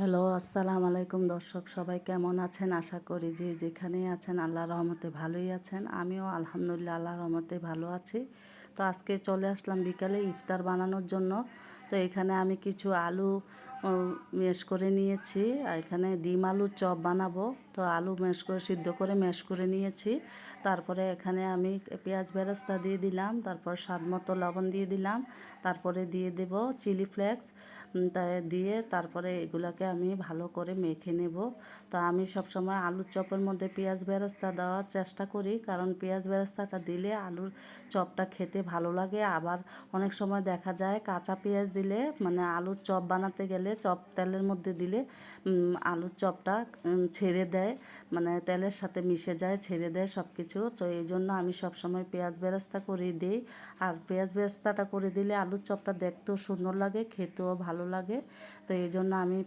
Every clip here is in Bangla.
হ্যালো, আসসালামু আলাইকুম দর্শক, সবাই কেমন আছেন? আশা করি যে যেখানেই আছেন আল্লাহ রহমতে ভালোই আছেন। আমিও আলহামদুলিল্লাহ আল্লাহ রহমতে ভালো আছি। তো আজকে চলে আসলাম বিকালে ইফতার বানানোর জন্য। তো এখানে আমি কিছু আলু মেশ করে নিয়েছি। এখানে ডিম আলুর চপ বানাবো। তো আলু ম্যাশ করে, সিদ্ধ করে ম্যাশ করে নিয়েছি। তারপরে এখানে আমি পেঁয়াজ বেরেস্তা দিয়ে দিলাম, তারপর স্বাদ মতো লবণ দিয়ে দিলাম, তারপরে দিয়ে দেব চিলি ফ্লেক্স দিয়ে তারপরে এগুলোকে আমি ভালো করে মেখে নেব। তো আমি সবসময় আলুর চপের মধ্যে পেঁয়াজ বেরেস্তা দেওয়ার চেষ্টা করি, কারণ পেঁয়াজ বেরেস্তাটা দিলে আলুর চপটা খেতে ভালো লাগে। আবার অনেক সময় দেখা যায় কাঁচা পেঁয়াজ দিলে মানে আলুর চপ বানাতে গেলে চপ তেলের মধ্যে দিলে আলুর চপটা ছেড়ে দেয় মানে তেলের সাথে মিশে যায়, ছেড়ে দেয় সব কিছু তো এই জন্য আমি সবসময় পেঁয়াজ বেরেস্তা করে দিই। আর পেঁয়াজ বেরেস্তাটা করে দিলে আলুর চপটা দেখতেও সুন্দর লাগে, খেতেও ভালো লাগে। তো এই জন্য আমি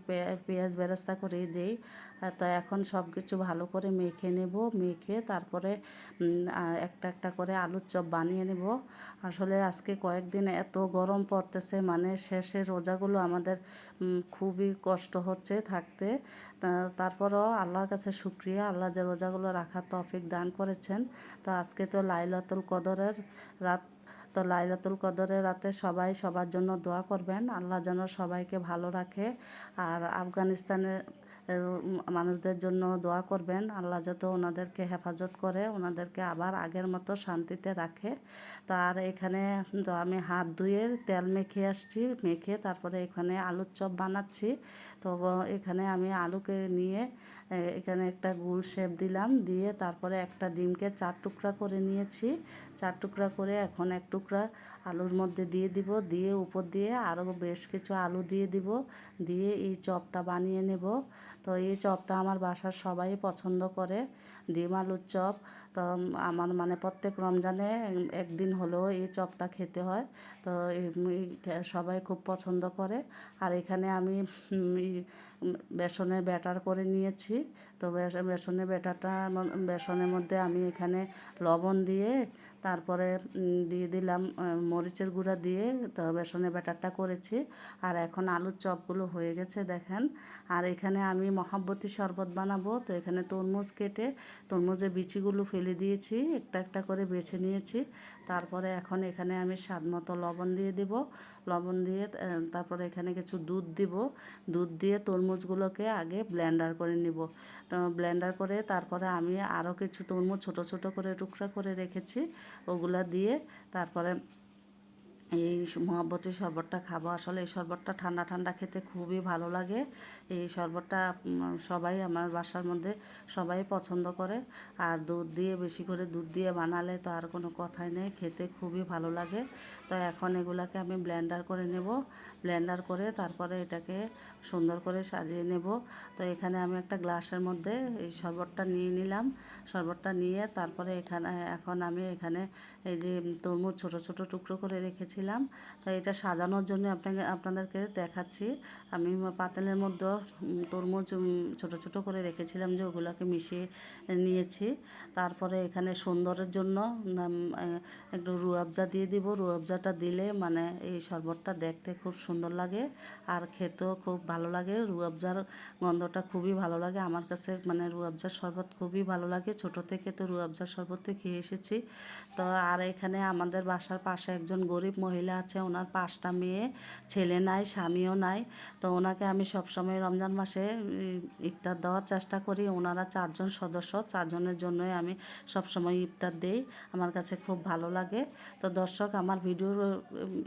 পেঁয়াজ বেরেস্তা করেই দিই। তো এখন সব কিছু ভালো করে মেখে নেব, মেখে তারপরে একটা একটা করে আলুর চপ বানিয়ে নেব। আসলে আজকে কয়েকদিন এত গরম পড়তেছে মানে শেষে রোজাগুলো আমাদের খুবই কষ্ট হচ্ছে থাকতে। তারপরও আল্লাহর কাছে শুক্রিয়া, আল্লাহ যে রোজাগুলো রাখার তফিক দান করেছেন। তো, আজকে তো লাইলাতুল কদরের রাত, তো লাইলাতুল কদরের রাতে সবাই সবার জন্য দোয়া করবেন। আল্লাহ যেন সবাইকে ভালো রাখে। আর আফগানিস্তানের মানুষদের জন্য দোয়া করবেন। আল্লাহ যত ওনাদেরকে হেফাজত করে, ওনাদেরকে আবার আগের মতো শান্তিতে রাখে। তো আর এখানে তো আমি হাত ধুয়ে তেল মেখে আসছি, মেখে তারপরে এখানে আলুর চপ বানাচ্ছি। তো এখানে আমি আলুকে নিয়ে এখানে একটা গুল শেপ দিলাম, দিয়ে তারপরে একটা ডিমকে চার টুকরা করে নিয়েছি। চার টুকরা করে এখন এক টুকরা আলুর মধ্যে দিয়ে দিব, দিয়ে উপর দিয়ে আরও বেশ কিছু আলু দিয়ে দিব, দিয়ে এই চপটা বানিয়ে নেব। তো এই চপটা আমার বাসার সবাই পছন্দ করে, ডিম আলুর চপ। তো আমার মানে প্রত্যেক রমজানে একদিন হলেও এই চপটা খেতে হয়। তো সবাই খুব পছন্দ করে। আর এখানে আমি বেসনের ব্যাটার করে নিয়েছি। তো বেসনের ব্যাটারটা বেসনের মধ্যে আমি এখানে লবণ দিয়ে তারপরে দিয়ে দিলাম মরিচের গুঁড়া দিয়ে তো বেসনের ব্যাটারটা করেছি। আর এখন আলুর চপগুলো হয়ে গেছে, দেখেন। আর এখানে আমি মহাব্বতী শরবত বানাবো, তো এখানে তরমুজ কেটে তরমুজের বিচিগুলো ফেলে দিয়েছি, একটা একটা করে বেছে নিয়েছি। তারপরে এখন এখানে আমি স্বাদ মতো লবণ দিয়ে দিব। লবণ দিয়ে তারপরে এখানে কিছু দুধ দিব। দুধ দিয়ে তরমুজগুলোকে আগে ব্লেন্ডার করে নিব। তো ব্লেন্ডার করে তারপরে আমি আরও কিছু তরমুজ ছোট ছোট করে টুকরা করে রেখেছি, ওগুলা দিয়ে তারপরে এই মহাব্বতের শরবতটা খাব। আসলে এই শরবতটা ঠান্ডা ঠান্ডা খেতে খুবই ভালো লাগে। এই শরবতটা সবাই আমার বাসার মধ্যে সবাই পছন্দ করে। আর দুধ দিয়ে, বেশি করে দুধ দিয়ে বানালে তো আর কোনো কথাই নেই। খেতে খুবই ভালো লাগে। তো এখন এগুলাকে আমি ব্লেন্ডার করে নেব। ব্লেন্ডার করে তারপরে এটাকে সুন্দর করে সাজিয়ে নেব। তো এখানে আমি একটা গ্লাসের মধ্যে এই শরবতটা নিয়ে নিলাম। শরবতটা নিয়ে তারপরে এখানে, এখন আমি এখানে এই যে তরমুজ ছোট ছোট টুকরো করে রেখেছিলাম। তো এটা সাজানোর জন্য আপনাকে, আপনাদেরকে দেখাচ্ছি। আমি পাতেলের মধ্যে তরমুজ ছোট ছোট করে রেখেছিলাম যে ওগুলোকে মিশিয়ে নিয়েছি। তারপরে এখানে সুন্দরের জন্য একটু রুয়াবজা দিয়ে দিব। রুয়াবজাটা দিলে মানে এই শরবতটা দেখতে খুব সুন্দর লাগে আর খেতেও খুব ভালো লাগে। রুয়াবজার গন্ধটা খুবই ভালো লাগে। আমার কাছে মানে রুয়াবজার শরবত খুবই ভালো লাগে। ছোট থেকে তো রুয়াবজার শরবত খেয়ে এসেছি। তো আর এখানে আমাদের বাসার পাশে একজন গরিব মহিলা আছে। ওনার পাঁচটা মেয়ে, ছেলে নাই, স্বামীও নাই। তো ওনাকে আমি সবসময় রমজান মাসে ইফতার দেওয়ার চেষ্টা করি। ওনারা চারজন সদস্য। চারজনের জন্যই আমি সবসময় ইফতার দিই। আমার কাছে খুব ভালো লাগে। তো দর্শক, আমার ভিডিওর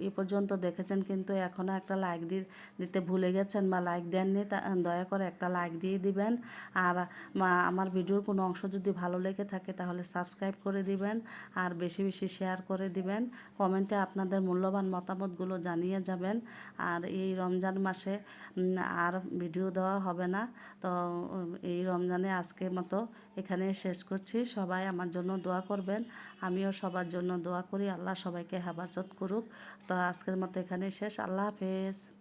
এ পর্যন্ত দেখেছেন। কিন্তু এখনও একটা লাইক দিয়ে দিতে ভুলে গেছেন বা লাইক দেননি, তা দয়া করে একটা লাইক দিয়ে দিবেন। আর আমার ভিডিওর কোনো অংশ যদি ভালো লেগে থাকে তাহলে সাবস্ক্রাইব করে দিবেন আর বেশি বেশি শেয়ার করে দিবেন। কমেন্টে আপনাদের মূল্যবান মতামতগুলো জানিয়ে যাবেন। আর এই রমজান মাসে আর ভিডিও দেওয়া হবে না। তো এই রমজানে আজকের মতো এখানে শেষ করছি। সবাই আমার জন্য দোয়া করবেন। আমিও সবার জন্য দোয়া করি। আল্লাহ সবাইকে হেফাজত করুক। তো আজকের মতো এখানে শেষ। আল্লাহ হাফেজ।